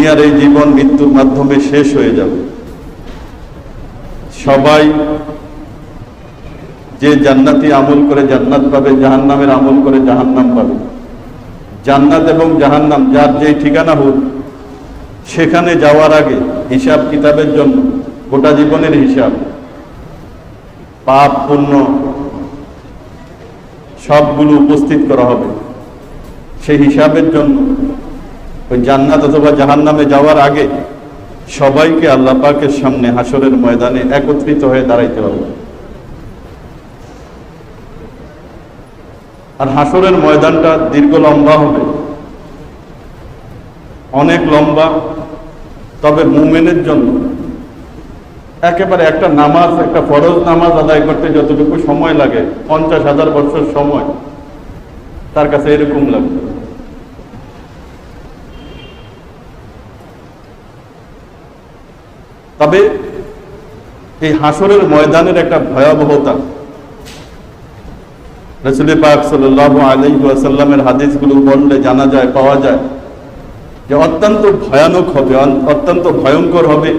দুনিয়ার এই জীবন মৃত্যুর মাধ্যমে শেষ হয়ে যাবে। সবাই যে জান্নাতি আমল করে জান্নাত পাবে, জাহান্নামের আমল করে জাহান্নাম পাবে। জান্নাত এবং জাহান্নাম, যার যে ঠিকানা হোক, সেখানে যাওয়ার আগে হিসাব কিতাবের জন্য, গোটা জীবনের হিসাব পাপ পুণ্য সবগুলো উপস্থিত করা হবে। সেই হিসাবের জন্য ওই জান্নাত অথবা জাহান্নামে যাওয়ার আগে সবাইকে আল্লাহ পাকের সামনে হাসরের ময়দানে একত্রিত হয়ে দাঁড়াইতে হবে। আর হাসরের ময়দানটা দীর্ঘ লম্বা হবে। অনেক লম্বা, তবে মুমেনের জন্য। একেবারে একটা নামাজ, একটা ফরজ নামাজ আদায় করতে যতটুকু সময় লাগে, পঞ্চাশ হাজার বছর সময়, তার কাছে এরকম লাগবে। তবে এই হাসরের ময়দানের একটা ভয়াবহতা রসুল পাক সাল্লাহ আলী আসাল্লামের হাদিসগুলো পড়লে জানা যায়, পাওয়া যায় যে অত্যন্ত ভয়ানক হবে অত্যন্ত ভয়ঙ্কর হবে,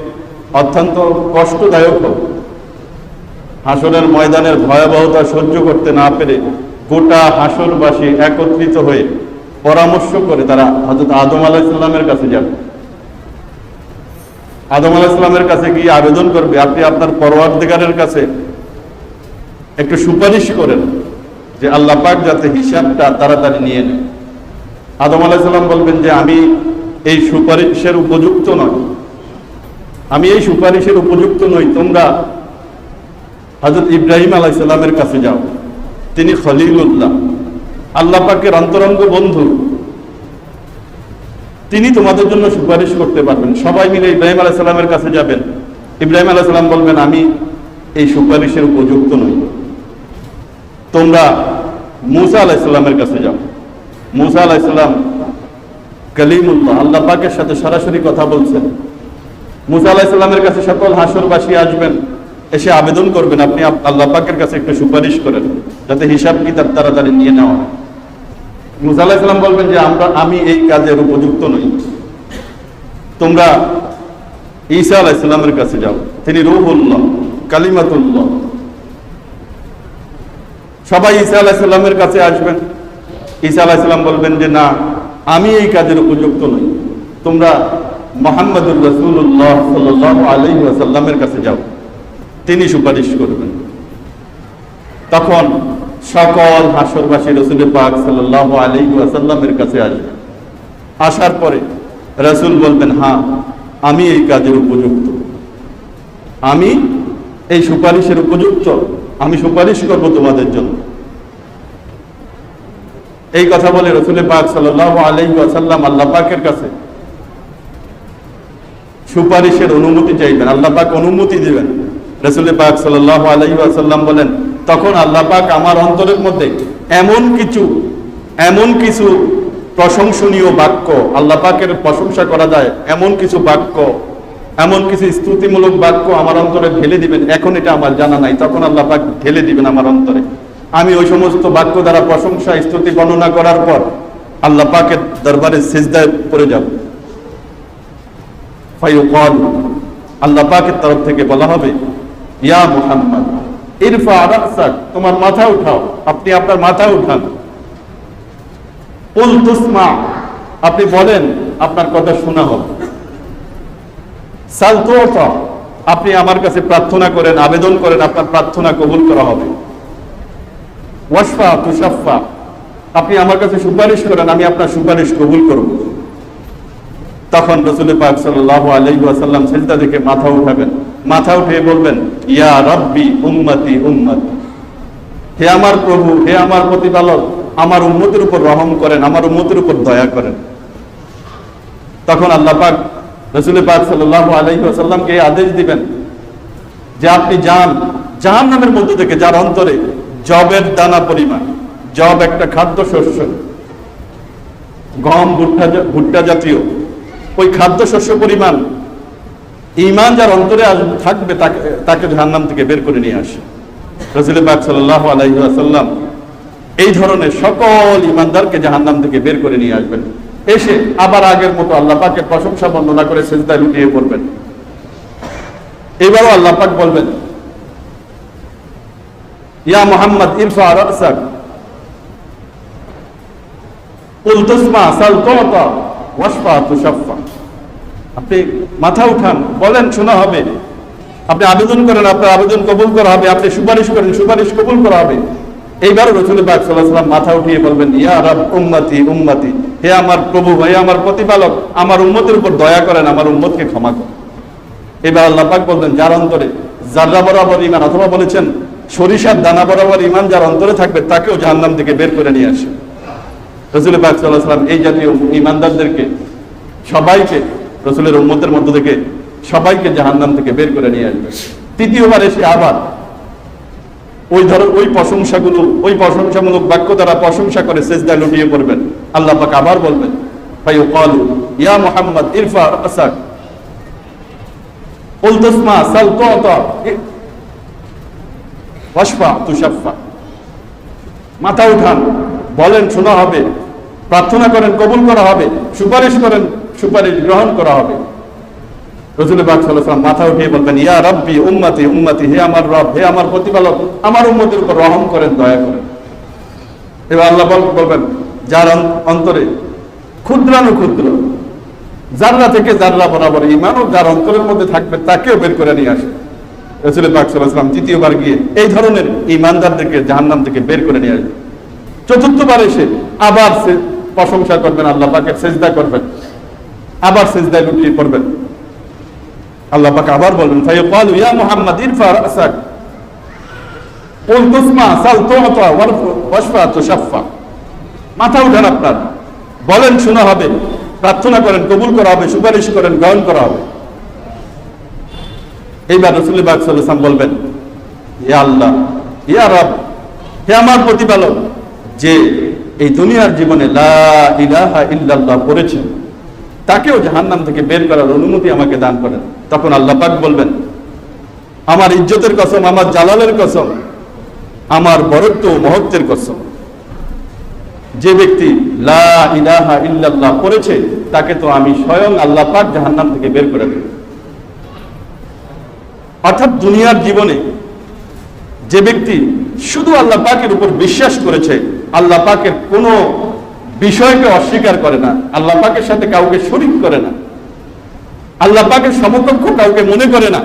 অত্যন্ত কষ্টদায়ক হবে। হাসরের ময়দানের ভয়াবহতা সহ্য করতে না পেরে গোটা হাসরবাসী একত্রিত হয়ে পরামর্শ করে তারা হজরত আদম আলাহিসাল্লামের কাছে যাবে আদম আলাহিসাল্লামের কাছে গিয়ে আবেদন করবে? আপনি আপনার পরওয়ারদিগারের কাছে একটু সুপারিশ করেন যে আল্লাহ পাক যাতে হিসাবটা তাড়াতাড়ি নিয়ে নেয়। আদম আলাহিসাল্লাম বলবেন যে আমি এই সুপারিশের উপযুক্ত নয় আমি এই সুপারিশের উপযুক্ত নই, তোমরা হজরত ইব্রাহিম আলাইসাল্লামের কাছে যাও। তিনি খলিলুল্লাহ। আল্লাহ পাকের অন্তরঙ্গ বন্ধু। তিনি তোমাদের জন্য সুপারিশ করতে পারবেন। সবাই মিলে ইব্রাহিম আলাহ আলাইসাল্লামের কাছে যাবেন। ইব্রাহিম আলাহ আলাইসাল্লাম বলবেন, আমি এই সুপারিশের উপযুক্ত নই। তোমরা মুসা আলাইসাল্লামের কাছে যাও। মুসা আলাইসাল্লাম কালিমুল্লাহ, আল্লাহ পাকের সাথে সরাসরি কথা বলছেন। মুসা আলাহিসাল্লামের কাছে সকল হাসরবাসী আসবেন, এসে আবেদন করবেন, আপনি আপ- আল্লাহ পাকের কাছে একটু সুপারিশ করেন, যাতে হিসাব কিতাব তাড়াতাড়ি নিয়ে নেওয়া হয়। মুসা আলাহিসাল্লাম বলবেন যে আমরা, আমি এই কাজের উপযুক্ত নই। তোমরা ঈসা আলাহিসাল্লামের কাছে যাও। তিনি রুহুল্লাহ, কালিমাতুল্লাহ। সবাই ঈসা আলাহিসাল্লামের কাছে আসবেন। ঈসা আলাহিসাল্লাম বলবেন যে, না, আমি এই কাজের উপযুক্ত নই। তোমরা মোহাম্মদুর রসুল্লাহ সাল্লাহ আলী আসাল্লামের কাছে যাও। তিনি সুপারিশ করবেন। তখন সকল হাসরবাসী রসুল পাক সাল্লাহ আসাল্লামের কাছে আসবেন আসার পরে রসুল বলবেন হ্যাঁ আমি এই কাজের উপযুক্ত। আমি এই সুপারিশের উপযুক্ত। আমি সুপারিশ করব তোমাদের জন্য। এই কথা বলে রসুলের পাক সাল্লাহ আলাইহি আসাল্লাম আল্লাহ পাকের কাছে সুপারিশের অনুমতি চাইবেন। আল্লাহ পাক অনুমতি দিবেন। রসুলের পাক সাল্লাহ আলাইহি আসাল্লাম বলেন তখন আল্লাহ পাক আমার অন্তরের মধ্যে এমন কিছু এমন কিছু প্রশংসনীয় বাক্য আল্লাহ পাকের প্রশংসা করা যায়। এমন কিছু বাক্য, এমন কিছু স্তুতিমূলক বাক্য আমার অন্তরে ঢেলে দিবেন। এখন এটা আমার জানা নাই। তখন আল্লাহ পাক ঢেলে দিবেন আমার অন্তরে। আমি ওই সমস্ত বাক্য দ্বারা প্রশংসা, স্তুতি বর্ণনা করার পর আল্লাহ পাকের দরবারে সিজদায় পড়ে যাব। ফাইউকাল আল্লাহ পাকের তরফ থেকে বলা হবে, ইয়া মুহাম্মদ। তোমার মাথা উঠাও। আপনি আপনার মাথা উঠান। আপনি বলেন, আপনার কথা শোনা হবে সাল আপনি আমার কাছে প্রার্থনা করেন, আবেদন করেন, আপনার প্রার্থনা কবুল করা হবে। ওয়াসফা তুষাফা আপনি আমার কাছে সুপারিশ করেন, আমি আপনার সুপারিশ কবুল করব। তখন রসুল পাক সাল্লাহ আলাইসাল্লাম সেজদা দেখে মাথা উঠাবেন। মাথা উঠিয়ে বলবেন, ইয়া রব্বি উম্মতি উম্মতি। হে আমার প্রভু, হে আমার প্রতিপালক, আমার উম্মতের উপর রহম করেন, আমার উম্মতের উপর দয়া করেন। তখন আল্লাহ পাক রসুল পাক সাল্লাহ আলাইসাল্লামকে এই আদেশ দিবেন যে আপনি যান জাহান নামের মধ্য থেকে, যার অন্তরে জবের দানা পরিমাণ জব একটা খাদ্য শস্য গম, ভুট্টা ভুট্টা জাতীয়, ওই খাদ্য শস্য পরিমাণ ইমান যার অন্তরে থাকবে, তাকে জাহান্নাম থেকে বের করে নিয়ে আসে। রসুল সাল্লাহ আলাইসাল্লাম এই ধরনের সকল ইমানদারকে জাহান্নাম থেকে বের করে নিয়ে আসবেন। এসে আবার আগের মতো আল্লাহ পাকের প্রশংসা বর্ণনা করে সেজদায় লুটিয়ে পড়বেন। এবারও আল্লাহ পাক বলবেন, ইয়া মোহাম্মদ ইরফা রাসাক কুল তুসমা সাল তুতা ওয়াশফা তুশাফা। আপনি মাথা উঠান, বলেন শোনা হবে। আপনি আবেদন করেন, আপনার আবেদন কবুল করা হবে, আপনি সুপারিশ করেন, সুপারিশ কবুল করা হবে। এইবার রসুল পাক সাল্লাহ মাথা উঠিয়ে বলবেন, ইয়া রব, উম্মতি উম্মতি, হে আমার প্রভু, হে আমার প্রতিপালক, আমার উম্মতের উপর দয়া করেন, আমার উম্মতকে ক্ষমা করেন। এবার আল্লাহ পাক বলবেন, যার অন্তরে জাররা বরাবর ইমান অথবা বলেছেন, সরিষার দানা বরাবর ইমান যার অন্তরে থাকবে, তাকেও জাহান্নাম থেকে বের করে নিয়ে আসে। রসুল পাক সাল্লাহ সাল্লাম এই জাতীয় ইমানদারদেরকে সবাইকে রসুলের উন্মতের মধ্য থেকে সবাইকে জাহান্নাম থেকে বের করে নিয়ে আসবে। তৃতীয়বার এসে আবার ওই ধর, ওই প্রশংসাগুলো, ওই প্রশংসামূলক বাক্য দ্বারা প্রশংসা করে সেজদা লুটিয়ে পড়বেন। আল্লাহ পাক আবার বলবেন ভাই ও কল ইয়া মোহাম্মদ, ইরফা আসাক উলতসমা সালতত ওয়াশফা তুশাফা মাথা উঠান, বলেন, শোনা হবে। প্রার্থনা করেন, কবুল করা হবে, সুপারিশ করেন, সুপারিশ গ্রহণ করা হবে। রসুল সাল্লাল্লাহু আলাইহি মাথা উঠিয়ে বলবেন, ইয়া রাব্বি, উম্মতি উম্মতি, হে আমার রব, হে আমার প্রতিপালক, আমার উম্মতের উপর রহম করেন, দয়া করেন। এবার আল্লাহ বলবেন, যার অন- অন্তরে ক্ষুদ্রাণু ক্ষুদ্র জাররা থেকে জাররা বরাবর ইমানও যার অন্তরের মধ্যে থাকবে, তাকেও বের করে নিয়ে আসে রসুল পাক ওয়াসাল্লাম তৃতীয়বার গিয়ে এই ধরনের ইমানদারদেরকে জাহান্নাম থেকে বের করে নিয়ে আসবে। চতুর্থবার এসে আবার সে প্রশংসা করবেন, আল্লাহ পাকের সেজদা করবেন। আবার সেজদায় লুটিয়ে পড়বেন। আল্লাহ পাক আবার বলবেন ফায়াকালু ইয়া মুহাম্মদ, ইরফা রাসাক। কুল তুসমা সাল তুতা ওয়াশফা তুশাফা। মাথা উঠান আপনার। বলেন, শোনা হবে। প্রার্থনা করেন, কবুল করা হবে, সুপারিশ করেন, গ্রহণ করা হবে। এইবার বাক সাল্লাম বলবেন আল্লাহ রব, হে আমার প্রতিপালক, যে এই দুনিয়ার জীবনে লা পড়েছেন, তাকেও জাহান্নাম থেকে বের করার অনুমতি আমাকে দান করেন। তখন আল্লাহ পাক বলবেন, আমার ইজ্জতের কসম, আমার জালালের কসম, আমার বরত্ব মহত্বের কসম। যে ব্যক্তি লা ইলাহা তাকে তো আমি স্বয়ং আল্লাহ পাক জাহান্নাম থেকে বের করে দেব। অর্থাৎ দুনিয়ার জীবনে যে ব্যক্তি শুধু আল্লাহ পাকের উপর বিশ্বাস করেছে আল্লাহ পাকের কোনো বিষয়কে অস্বীকার করে না। আল্লাহ পাকের সাথে কাউকে শরিক করে না। আল্লাহ পাকের সমকক্ষ কাউকে মনে করে না।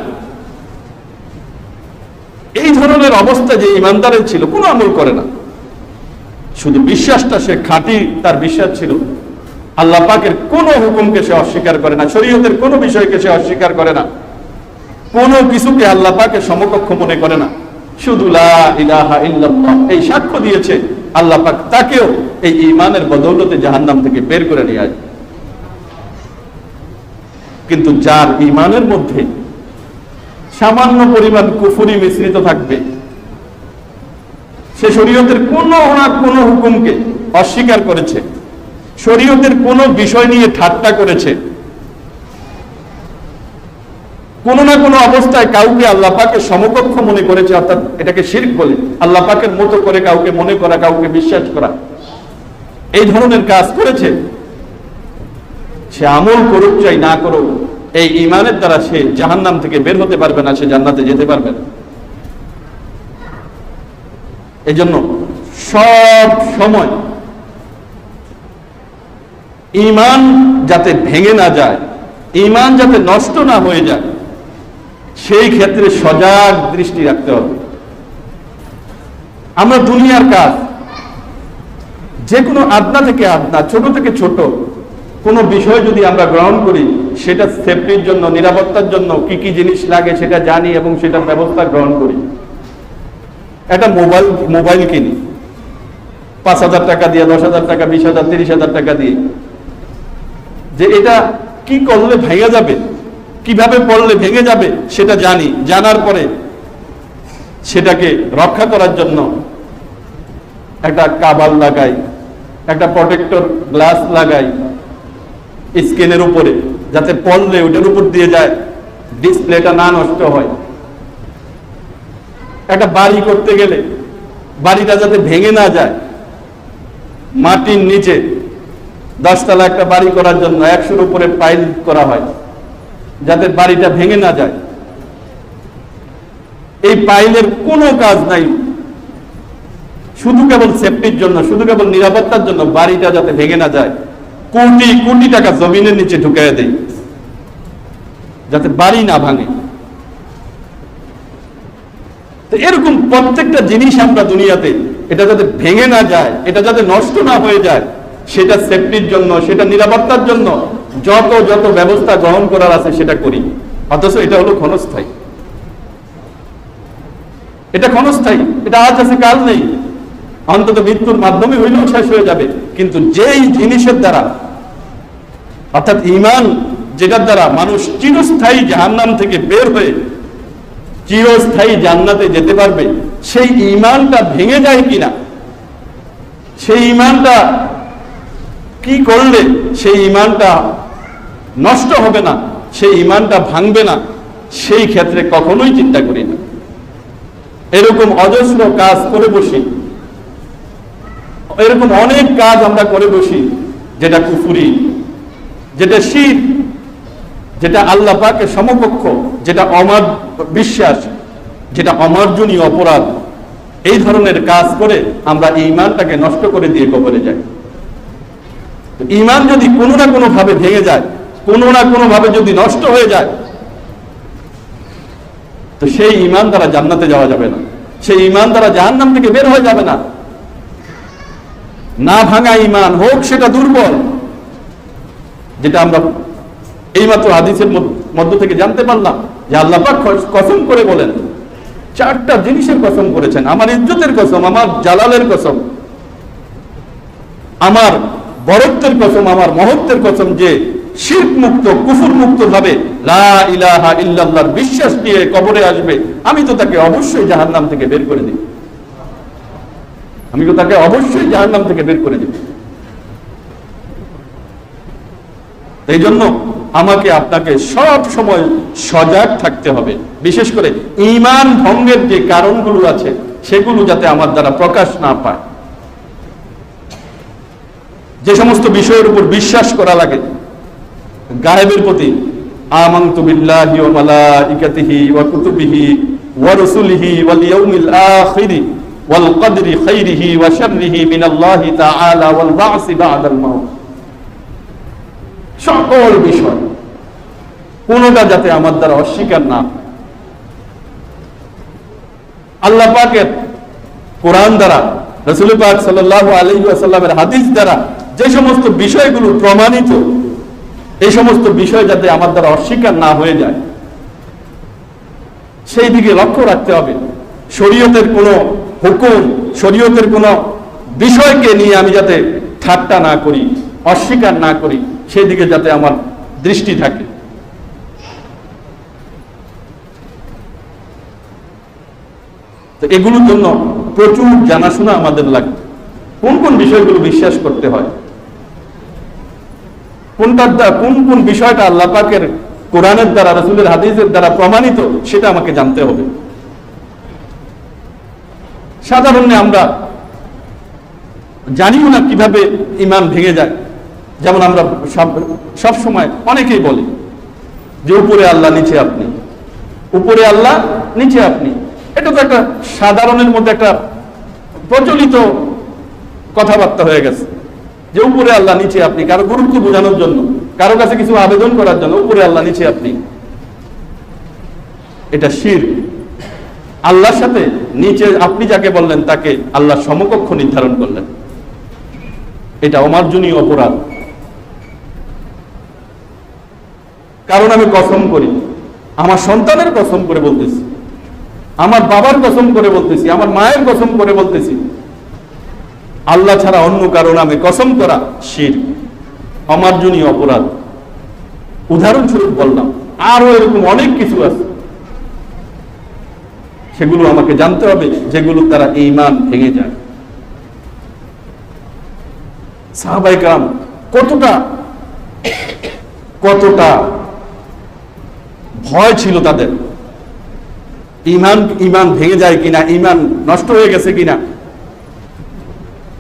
এই ধরনের অবস্থা যে ইমানদারের ছিল, কোনো আমল করে না। শুধু বিশ্বাসটা সে খাঁটি, তার বিশ্বাস ছিল, আল্লাহ পাকের কোনো হুকুমকে সে অস্বীকার করে না, শরীয়তের কোনো বিষয়কে সে অস্বীকার করে না। কোনো কিছুকে আল্লাহ পাকের সমকক্ষ মনে করে না। শুধু লা ইলাহা ইল্লাল্লাহ, এই সাক্ষ্য দিয়েছে আল্লাহ পাক তাকেও এই ইমানের বদৌলতে জাহান্নাম থেকে বের করে নিয়ে আসবে। কিন্তু যার ইমানের মধ্যে সামান্য পরিমাণ কুফুরি মিশ্রিত থাকবে, সে শরীয়তের কোনো না কোনো হুকুমকে অস্বীকার করেছে, শরীয়তের কোনো বিষয় নিয়ে ঠাট্টা করেছে কোনো না কোনো অবস্থায় কাউকে আল্লাহ পাকের সমকক্ষ মনে করেছে, অর্থাৎ এটাকে শির্ক বলে। আল্লাহ পাকের মতো করে কাউকে মনে করা, কাউকে বিশ্বাস করা। এই ধরনের কাজ করেছে। সে আমল করুক চাই, না করুক, এই ইমানের দ্বারা সে জাহান্নাম থেকে বের হতে পারবে না, সে জান্নাতে যেতে পারবে না। এই জন্য সব সময় ইমান যাতে ভেঙে না যায় ইমান যাতে নষ্ট না হয়ে যায় সেই ক্ষেত্রে সজাগ দৃষ্টি রাখতে হবে। আমরা দুনিয়ার কাজ, যে কোনো আদনা থেকে আদনা, ছোট থেকে ছোট, কোনো বিষয় যদি আমরা গ্রহণ করি, সেটা সেফটির জন্য, নিরাপত্তার জন্য কি কি জিনিস লাগে সেটা জানি এবং সেটার ব্যবস্থা গ্রহণ করি। একটা মোবাইল মোবাইল কিনি। পাঁচ হাজার টাকা দিয়ে, দশ হাজার টাকা, বিশ হাজার, তিরিশ হাজার টাকা দিয়ে। যে এটা কি করলে ভাইয়া যাবে? কীভাবে পড়লে ভেঙে যাবে সেটা জানি। জানার পরে সেটাকে রক্ষা করার জন্য একটা কাবাল লাগাই, একটা প্রোটেক্টর গ্লাস লাগাই স্ক্রিনের উপরে, যাতে পড়লে ওটার উপর দিয়ে যায়, ডিসপ্লেটা না নষ্ট হয়। একটা বাড়ি করতে গেলে বাড়িটা যাতে ভেঙে না যায়, মাটির নিচে দশতলা একটা বাড়ি করার জন্য একশোর উপরে পাইল করা হয়। যাতে বাড়িটা ভেঙে না যায়। এই পাইলের কোনো কাজ নাই। শুধু কেবল সেফটির জন্য, শুধু কেবল নিরাপত্তার জন্য বাড়িটা যাতে ভেঙে না যায়। কোটি কোটি টাকা জমিনের নিচে ঢুকাই দেয় যাতে বাড়ি না ভাঙে। তো এরকম প্রত্যেকটা জিনিস আমরা দুনিয়াতে, এটা যাতে ভেঙে না যায়, এটা যাতে নষ্ট না হয়ে যায়, সেটা সেফটির জন্য, সেটা নিরাপত্তার জন্য যত যত ব্যবস্থা গ্রহণ করার আছে সেটা করি। অথচ এটা হলো ক্ষণস্থায়ী। এটা ক্ষণস্থায়ী। এটা আজ আছে, কাল নেই। অন্তত মৃত্যুর মাধ্যমে হইলেও শেষ হয়ে যাবে। কিন্তু যেই জিনিসের দ্বারা, অর্থাৎ ইমান যেটার দ্বারা মানুষ চিরস্থায়ী জাহান্নাম থেকে বের হয়ে চিরস্থায়ী জান্নাতে যেতে পারবে, সেই ইমানটা ভেঙে যায় কিনা, সেই ইমানটা কি করলে সেই ইমানটা নষ্ট হবে না, সেই ইমানটা ভাঙবে না, সেই ক্ষেত্রে কখনোই চিন্তা করি না। এরকম অজস্র কাজ করে বসি। এরকম অনেক কাজ আমরা করে বসি, যেটা কুফুরি, যেটা শীত, যেটা আল্লাহ পাকের সমকক্ষ, যেটা অমার বিশ্বাস, যেটা অমার্জনীয় অপরাধ। এই ধরনের কাজ করে আমরা ইমানটাকে নষ্ট করে দিয়ে কবরে যাই। ইমান যদি কোনো না কোনো ভাবে ভেঙে যায় কোনো না কোনো ভাবে যদি নষ্ট হয়ে যায়, তো সেই ইমান দ্বারা জান্নাতে যাওয়া যাবে না। সেই ইমান দ্বারা জাহান্নাম থেকে বের হয়ে যাবে না। না ভাঙা ইমান হোক, সেটা দুর্বল। যেটা আমরা এইমাত্র হাদিসের মধ্য থেকে জানতে পারলাম যে আল্লাহ কসম করে বলেন, চারটা জিনিসের কসম করেছেন। আমার ইজ্জতের কসম, আমার জালালের কসম, আমার বরত্বের কসম, আমার মহত্বের কসম যে শিল্প মুক্ত কুফুর মুক্ত ভাবে ইলাহা ইল্লাল্লাহর বিশ্বাস নিয়ে কবরে আসবে, আমি তো তাকে অবশ্যই জাহান্নাম থেকে বের করে দিই আমি তো তাকে অবশ্যই জাহান্নাম থেকে বের করে দিব। এই জন্য আমাকে, আপনাকে সব সময় সজাগ থাকতে হবে। বিশেষ করে ইমান ভঙ্গের যে কারণগুলো আছে, সেগুলো যাতে আমার দ্বারা প্রকাশ না পায়। যে সমস্ত বিষয়ের উপর বিশ্বাস করা লাগে গায়েবের প্রতি আমান্তু বিল্লাহি ওয়া মালাইকাতিহি ওয়া কুতুবিহি ওয়া রুসুলিহি ওয়াল ইয়াউমিল আখিরি ওয়াল কদরি খাইরিহি ওয়া শাররিহি মিনাল্লাহি তাআলা ওয়াল বা'সি বা'দাল মাউত। সকল বিষয় কোনটা যাতে আমার দ্বারা অস্বীকার না আল্লাহ পাকের কোরআন দ্বারা, রসুল পাক সাল্লাহ আলী আসাল্লামের হাদিস দ্বারা যে সমস্ত বিষয়গুলো প্রমাণিত এই সমস্ত বিষয় যাতে আমার দ্বারা অস্বীকার না হয়ে যায়, সেই দিকে লক্ষ্য রাখতে হবে। শরীয়তের কোনো হুকুম, শরীয়তের কোনো বিষয়কে নিয়ে আমি যাতে ঠাট্টা না করি, অস্বীকার না করি সেই দিকে যাতে আমার দৃষ্টি থাকে। তো এগুলোর জন্য প্রচুর জানাশোনা আমাদের লাগে। কোন কোন বিষয়গুলো বিশ্বাস করতে হয়? কোনটার দ্বারা কোন কোন বিষয়টা আল্লাহ পাকের কোরআনের দ্বারা, রসুলের হাদিসের দ্বারা প্রমাণিত, সেটা আমাকে জানতে হবে। সাধারণে আমরা জানিও না কীভাবে ইমান ভেঙে যায়। যেমন আমরা সব সব সময় অনেকেই বলি যে, উপরে আল্লাহ, নিচে আপনি। উপরে আল্লাহ, নিচে আপনি? এটা তো একটা সাধারণের মধ্যে একটা প্রচলিত কথাবার্তা হয়ে গেছে। যে উপরে আল্লাহ নিচে আপনি, কারও গুরুত্ব বোঝানোর জন্য, কারও কাছে কিছু আবেদন করার জন্য উপরে আল্লাহ নিচে আপনি। এটা শির। আল্লাহর সাথে নিচে আপনি যাকে বললেন, তাকে আল্লাহ সমকক্ষ নির্ধারণ করলেন। এটা অমার্জনীয় অপরাধ। কারণ আমি কসম করি, আমার সন্তানের কসম করে বলতেছি, আমার বাবার কসম করে বলতেছি, আমার মায়ের কসম করে বলতেছি আল্লাহ ছাড়া অন্য কারও নামে কসম করা শির, অমার্জনীয় অপরাধ। উদাহরণস্বরূপ বললাম আরও এরকম অনেক কিছু আছে। সেগুলো আমাকে জানতে হবে, যেগুলো তারা ইমান ভেঙে যায়। সাহাবাই কাম কতটা কতটা ভয় ছিল তাদের। ইমান ইমান ভেঙে যায় কিনা, ইমান নষ্ট হয়ে গেছে কিনা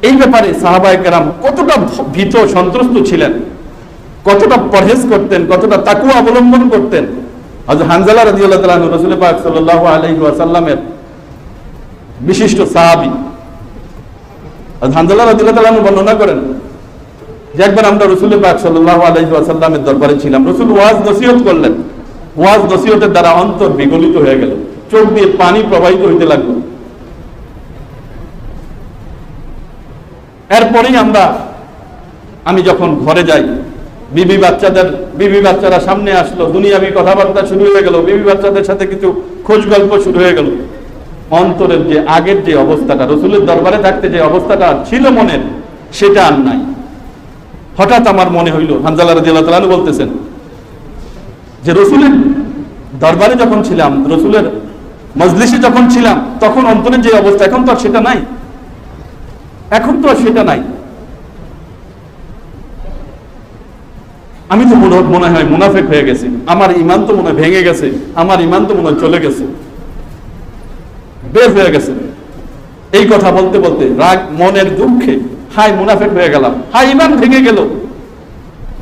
এই ব্যাপারে সাহাবায়ে কেরাম কতটা ভীত সন্ত্রস্ত ছিলেন? কতটা পরহেজ করতেন, কতটা তাকুয়া অবলম্বন করতেন? হানজালা রাদিয়াল্লাহু তাআলা রাসূল পাক বিশিষ্ট সাহাবী। হানজালা রাদিয়াল্লাহু তাআলা বর্ণনা করেন যে একবার আমরা রসুল পাক সাল্লাল্লাহু আলাইহি ওয়াসাল্লামের দরবারে ছিলাম, রসুল ওয়াজ নসিহত করলেন। ওয়াজ নসিহতের দ্বারা অন্তর বিগলিত হয়ে গেল। চোখ দিয়ে পানি প্রবাহিত হইতে লাগল। এরপরেই আমরা, আমি যখন ঘরে যাই, বিবি বাচ্চাদের, বিবি বাচ্চারা সামনে আসলো, দুনিয়াবি কথাবার্তা শুরু হয়ে গেল, বিবি বাচ্চাদের সাথে কিছু খোঁজ গল্প শুরু হয়ে গেল। অন্তরের যে আগের যে অবস্থাটা, রসুলের দরবারে থাকতে যে অবস্থাটা ছিল মনের, সেটা আর নাই। হঠাৎ আমার মনে হইল, হানজালা রাদিয়াল্লাহু বলতেছেন যে রসুলের দরবারে যখন ছিলাম, রসুলের মজলিসে যখন ছিলাম, তখন অন্তরের যে অবস্থা, এখন তো সেটা নাই। এখন তো সেটা নাই। আমি তো মনে মনে হয় মুনাফেক হয়ে গেছি। আমার ইমান তো মনে ভেঙে গেছে। আমার ইমান তো মনে চলে গেছে। বের হয়ে গেছে। এই কথা বলতে বলতে রাগ মনের দুঃখে হাই মুনাফেক হয়ে গেলাম। হাই ইমান ভেঙে গেল।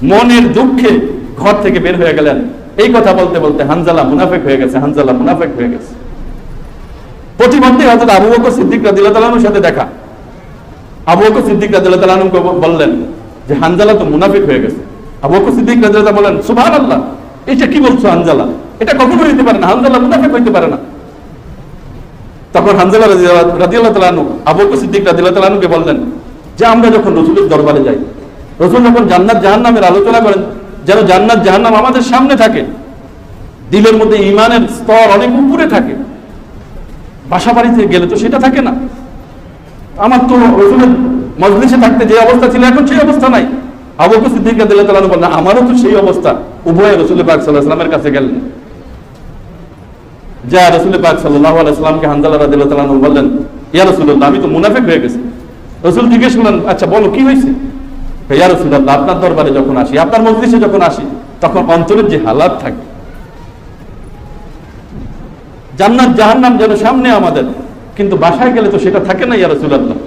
মনের দুঃখে ঘর থেকে বের হয়ে গেলেন। এই কথা বলতে বলতে হানজালা মুনাফেক হয়ে গেছে, হানজালা মুনাফেক হয়ে গেছে। প্রতিমধ্যে হয়তো আবু বকর সিদ্দিক রাদিয়াল্লাহু সাথে দেখা। আবু সিদ্দিক রাদিয়াল্লাহু বললেন যে, হানজালা তো মুনাফিক হয়ে গেছে। আবু সিদ্দিক রাদিয়াল্লাহু বলেন এটা কি বলছো হানজালা? এটা কখনো হইতে পারে না, হানজালা মুনাফিক হইতে পারে না। তখন হানজালা সিদ্দিক বললেন যে, আমরা যখন রসুলের দরবারে যাই, রসুল যখন জান্নাত জাহান্নামের আলোচনা করেন, যেন জান্নাত জাহান্নাম আমাদের সামনে থাকে, দিলের মধ্যে ইমানের স্তর অনেক উপরে থাকে, বাসা বাড়িতে গেলে তো সেটা থাকে না। আমার তো রসুলের মজলিসে থাকতে যে অবস্থা ছিল, এখন সেই অবস্থা নাই। আবু বকর সিদ্দিক রাদিয়াল্লাহু তাআলা বললেন, আমারও তো সেই অবস্থা। উভয় রসুল পাক সাল্লাল্লাহু আলাইহি কাছে গেলেন। যা রসুল পাক সাল্লাল্লাহু আলাইহি ওয়াসাল্লামকে হানজালা রাদিয়াল্লাহু বললেন, ইয়া রাসূলুল্লাহ, আমি তো মুনাফিক হয়ে গেছি। রসুল জিজ্ঞেস করলেন আচ্ছা বলো, কি হয়েছে? ইয়া রাসূলুল্লাহ, আপনার দরবারে যখন আসি, আপনার মজলিসে যখন আসি, তখন অন্তরের যে হালাত থাকে, জান্নাত জাহান্নাম যেন সামনে আমাদের কিন্তু বাসায় গেলে তো সেটা থাকে না, ইয়া রাসূলুল্লাহ।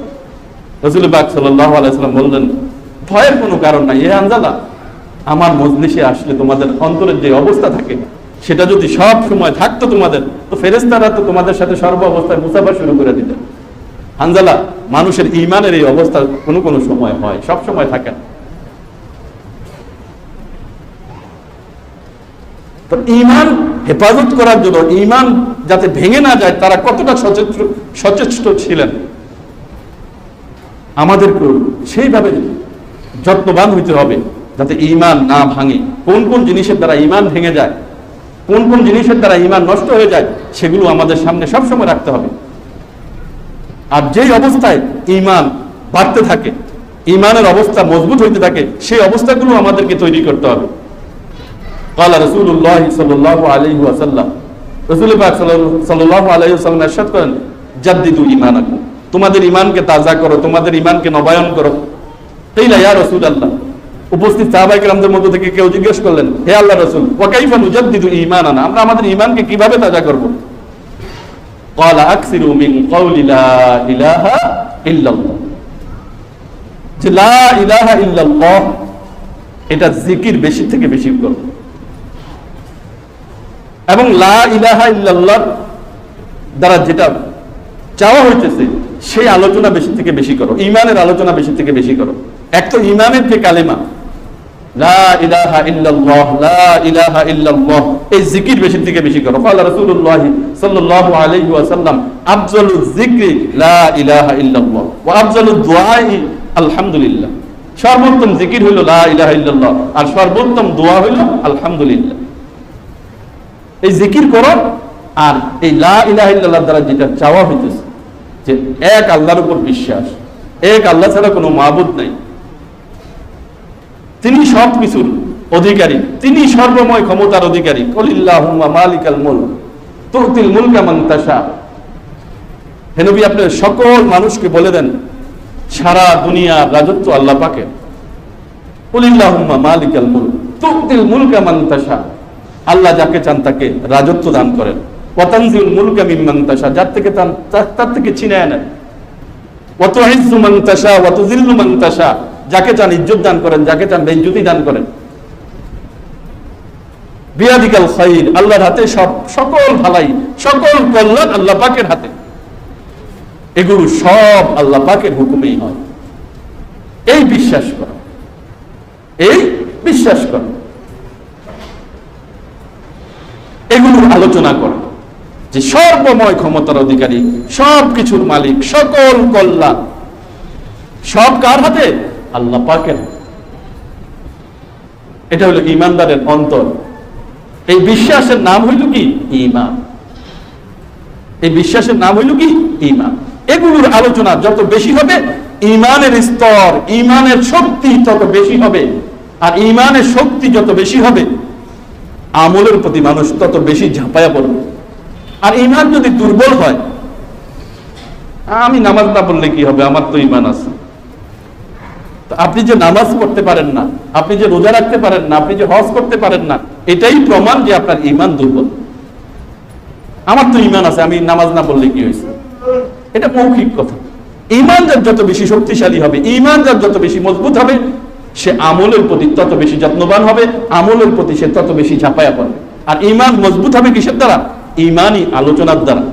রসুল পাক সাল্লাল্লাহু আলাইহি বললেন, ভয়ের কোনো কারণ নাই, এ আনজালা। আমার মজলিসে আসলে তোমাদের অন্তরের যে অবস্থা থাকে, সেটা যদি সব সময় থাকতো তোমাদের, তো ফেরেস্তারা তো তোমাদের সাথে সর্ব অবস্থায় মুসাফা শুরু করে দিত। হানজালা মানুষের ইমানের এই অবস্থা কোনো কোনো সময় হয়, সব সময় থাকে না। ইমান হেফাজত করার জন্য ইমান যাতে ভেঙে না যায়, তারা কতটা সচেষ্ট সচেষ্ট ছিলেন? আমাদেরকে সেইভাবে যত্নবান হইতে হবে, যাতে ইমান না ভাঙে। কোন কোন জিনিসের দ্বারা ইমান ভেঙে যায়, কোন কোন জিনিসের দ্বারা ইমান নষ্ট হয়ে যায়, সেগুলো আমাদের সামনে সবসময় রাখতে হবে। আর যেই অবস্থায় ইমান বাড়তে থাকে, ইমানের অবস্থা মজবুত হইতে থাকে, সেই অবস্থাগুলো আমাদেরকে তৈরি করতে হবে। قال رسول الله صلى الله عليه وسلم রসুল পাক সাল্লাল্লাহু আলাইহি ওয়াসাল্লাম ارشاد করেন জাদ্দিদু ঈমানাকুম তোমাদের ঈমানকে তাজা করো তোমাদের ঈমানকে নবায়ন করো তাইলা ইয়া রাসূলুল্লাহ উপস্থিত সাহাবায়ে কেরামদের মধ্য থেকে কেউ জিজ্ঞেস করলেন হে আল্লাহ রাসূল ওয়া কাইফা নুজাদ্দিদু ঈমানানা আমরা আমাদের ঈমানকে কিভাবে তাজা করব قال اكثروا من قول لا اله الا الله যে লা ইলাহা ইল্লাল্লাহ এটা জিকির বেশি থেকে বেশি করো এবং লা ইলাহা ইল্লাল্লাহ দ্বারা যেটা চাওয়া হইতেছে সেই আলোচনা বেশি থেকে বেশি করো ইমানের আলোচনা বেশি থেকে বেশি করো এক তো ইমানের যে কালেমা লা ইলাহা ইল্লাল্লাহ লা ইলাহা ইল্লাল্লাহ এই জিকির বেশি থেকে বেশি করো قال রাসূলুল্লাহ সাল্লাল্লাহু আলাইহি ওয়াসাল্লাম আফজালু যিকরি লা ইলাহা ইল্লাল্লাহ ওয়া আফজালু দুআই আলহামদুলিল্লাহ সর্বোত্তম জিকির হইল লা ইলাহা ইল্লাল্লাহ আর সর্বোত্তম দোয়া হইল আলহামদুলিল্লাহ এই জিকির করো আর এই লা ইলাহা ইল্লাল্লাহ দ্বারা যেটা চাওয়া হইতেছে, যে এক আল্লাহর উপর বিশ্বাস, এক আল্লাহ ছাড়া কোনো মাবুদ নাই। তিনি সব কিছুর অধিকারী, তিনি সর্বময় ক্ষমতার অধিকারী। কলিল্লাহুম্মা মালিকাল মুলক, তুতিল মুলকা মান তাশা। হে আপনি সকল মানুষকে বলে দেন, সারা দুনিয়ার রাজত্ব আল্লাহ পাকে কলিল্লাহুম্মা মালিকাল মুলক, তুতিল মুলকা মান তাশা। আল্লাহ যাকে চান তাকে রাজত্ব দান করেন। ওয়াতানজিউল মুলকা যার থেকে তার থেকে অত জিল্লুমান্তাসা যাকে চান ইজ্জত দান করেন, যাকে চান বেজ্জুতি দান করেন। বিয়াদিকাল খাইর, আল্লাহর হাতে সব সকল ভালাই সকল কল্যাণ আল্লাহ পাকের হাতে। এগুলো সব আল্লাহ পাকের হুকুমেই হয়। এই বিশ্বাস কর। এই বিশ্বাস কর। এগুলো আলোচনা কর যে সর্বময় ক্ষমতার অধিকারী সব কিছুর মালিক, সকল কল্যাণ। সব কার হাতে? আল্লাহ পাকের এটা হলো ইমানদারের অন্তর। এই বিশ্বাসের নাম হইল কি? ইমান এই বিশ্বাসের নাম হইল কি? ইমান এগুলোর আলোচনা যত বেশি হবে ইমানের স্তর ইমানের শক্তি তত বেশি হবে, আর ইমানের শক্তি যত বেশি হবে আমলের প্রতি মানুষ তত বেশি ঝাঁপায়া পড়বে আর ইমান যদি দুর্বল হয়, আমি নামাজ না পড়লে কি হবে? আমার তো ইমান আছে। আপনি যে নামাজ পড়তে পারেন না, আপনি যে রোজা রাখতে পারেন না, আপনি যে হজ করতে পারেন না, এটাই প্রমাণ যে আপনার ইমান দুর্বল। আমার তো ইমান আছে, আমি নামাজ না পড়লে কি হয়েছে? এটা মৌখিক কথা। ইমান যার যত বেশি শক্তিশালী হবে ইমান যার যত বেশি মজবুত হবে সে আমলের প্রতি তত বেশি যত্নবান হবে, আমলের প্রতি সে তত বেশি ঝাঁপায়া পড়বে। আর ইমান মজবুত হবে কিসের দ্বারা? ইমানই আলোচনার দ্বারা।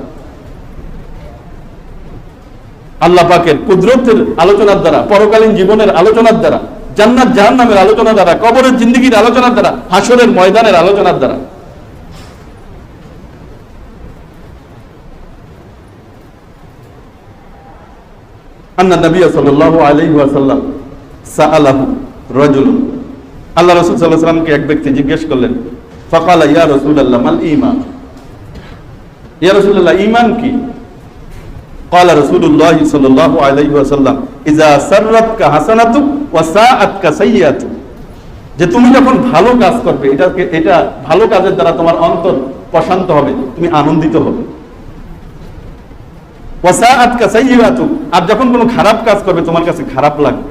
আল্লাহ পাকের কুদরতের আলোচনার দ্বারা, পরকালীন জীবনের আলোচনার দ্বারা, জান্নাত জাহান্নামের আলোচনা দ্বারা, কবরের জিন্দগির আলোচনার দ্বারা হাসরের ময়দানের আলোচনার দ্বারা। আন্না নবী সাল্লাল্লাহু আলাইহি ওয়াসাল্লাম সাআলাহু রাজুল আল্লাহ রাসূল সাল্লাল্লাহু আলাইহি ওয়াসাল্লামকে এক ব্যক্তি জিজ্ঞেস করলেন ফাকালা ইয়া রাসূলুল্লাহ মাল ঈমান ইয়া রাসূলুল্লাহ ঈমান কি قال رسول الله صلى الله عليه وسلم اذا سرتك حسنتك وساءتك سيئتك যে তুমি যখন ভালো কাজ করবে এটাকে এটা ভালো কাজের দ্বারা তোমার অন্তর প্রশান্ত হবে তুমি আনন্দিত হবে ওয়াসাআতকা সাইয়্যাতুক আর যখন কোনো খারাপ কাজ করবে তোমার কাছে খারাপ লাগবে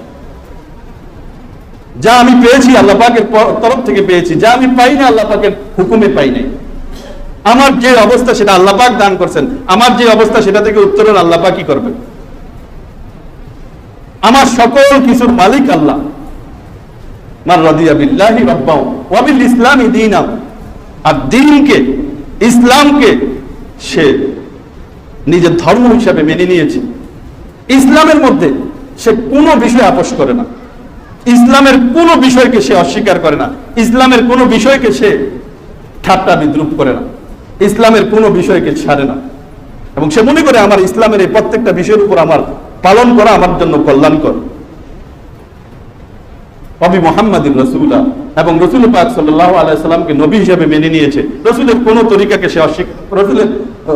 যা আমি পেয়েছি আল্লাহ পাকের তরফ থেকে পেয়েছি। যা আমি পাই না আল্লাহ পাকের হুকুমে পাই নাই। আমার যে অবস্থা সেটা আল্লাহ পাক দান করছেন। আমার যে অবস্থা সেটা থেকে উত্তরের আল্লাহ পাকই করবে আমার সকল কিছুর মালিক আল্লাহ। মার রাদিয়া বিল্লাহি রাব্বাও ওয়া বিল ইসলামি দীনাও আর দ্বীনকে ইসলামকে সে নিজের ধর্ম হিসাবে মেনে নিয়েছে। ইসলামের মধ্যে সে কোনো বিষয় আপোষ করে না। ইসলামের কোনো বিষয়কে সে অস্বীকার করে না। ইসলামের কোনো বিষয়কে সে ঠাট্টা বিদ্রুপ করে না। ইসলামের কোনো বিষয়কে ছাড়ে না। এবং সে মনে করে আমার ইসলামের এই প্রত্যেকটা বিষয়ের উপর আমার পালন করা আমার জন্য কল্যাণকর। অবি রসুল্লাহ এবং রসুল পাক সাল্লাহ আলাইসাল্লামকে নবী হিসেবে মেনে নিয়েছে। রসুলের কোন তরিকাকে সে অস্বীকার রসুলের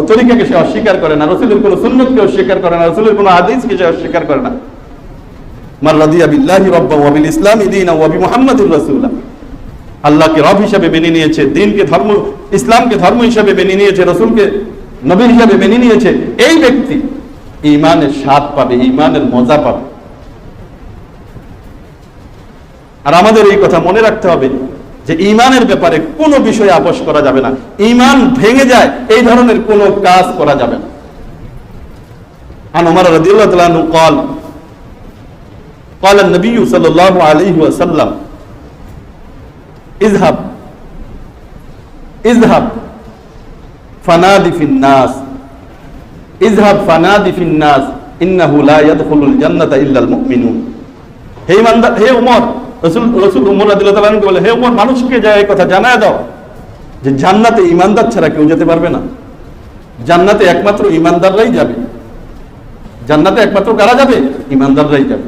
তরিকাকে সে অস্বীকার করে না। রসুলের কোন সুন্নতকে অস্বীকার করে না। রসুলের কোন হাদিসকে সে অস্বীকার করে না। রাদিয়া বিল্লাহি রাসূলা। আল্লাহকে রব মেনে নিয়েছে, দিনকে ধর্ম, ইসলামকে ধর্ম মেনে নিয়েছে নবী মেনে নিয়েছে। এই ব্যক্তি ইমানের স্বাদ পাবে ইমানের মজা পাবে। আর আমাদের এই কথা মনে রাখতে হবে যে ইমানের ব্যাপারে কোনো বিষয়ে আপোষ করা যাবে না। ইমান ভেঙে যায়, এই ধরনের কোনো কাজ করা যাবে না। আন আনহু قال قال النبي صلى الله عليه وسلم اذهب اذهب فنادي في الناس اذهب فنادي في الناس انه لا يدخل الجنه الا المؤمنون হে ইমানদার হে উমর রসুল রসুল উমর রাদিয়াল্লাহু তাআলা আনহুকে বলে হে উমর মানুষকে যায় এই কথা জানায় দাও যে জান্নাতে ইমানদার ছাড়া কেউ যেতে পারবে না জান্নাতে একমাত্র ইমানদাররাই যাবে জান্নাতে একমাত্র কারা যাবে ইমানদাররাই যাবে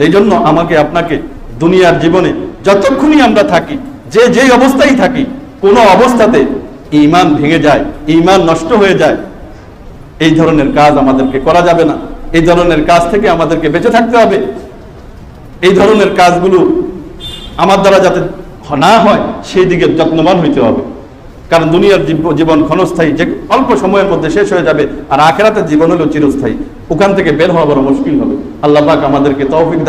এই জন্য আমাকে, আপনাকে দুনিয়ার জীবনে যতক্ষণই আমরা থাকি, যে যেই অবস্থায় থাকি, কোন অবস্থাতে ইমান ভেঙে যায়, ইমান নষ্ট হয়ে যায়, এই ধরনের কাজ আমাদেরকে করা যাবে না। এই ধরনের কাজ থেকে আমাদেরকে বেঁচে থাকতে হবে। এই ধরনের কাজগুলো আমার দ্বারা যাতে না হয়, সেই দিকে যত্নবান হইতে হবে। কারণ দুনিয়ার জীব- জীবন ক্ষণস্থায়ী, যে অল্প সময়ের মধ্যে শেষ হয়ে যাবে, আর আখেরাতের জীবন হলো চিরস্থায়ী। ওখান থেকে বের হওয়া বড় মুশকিল হবে। আল্লাহ পাক আমাদেরকে তৌফিক দান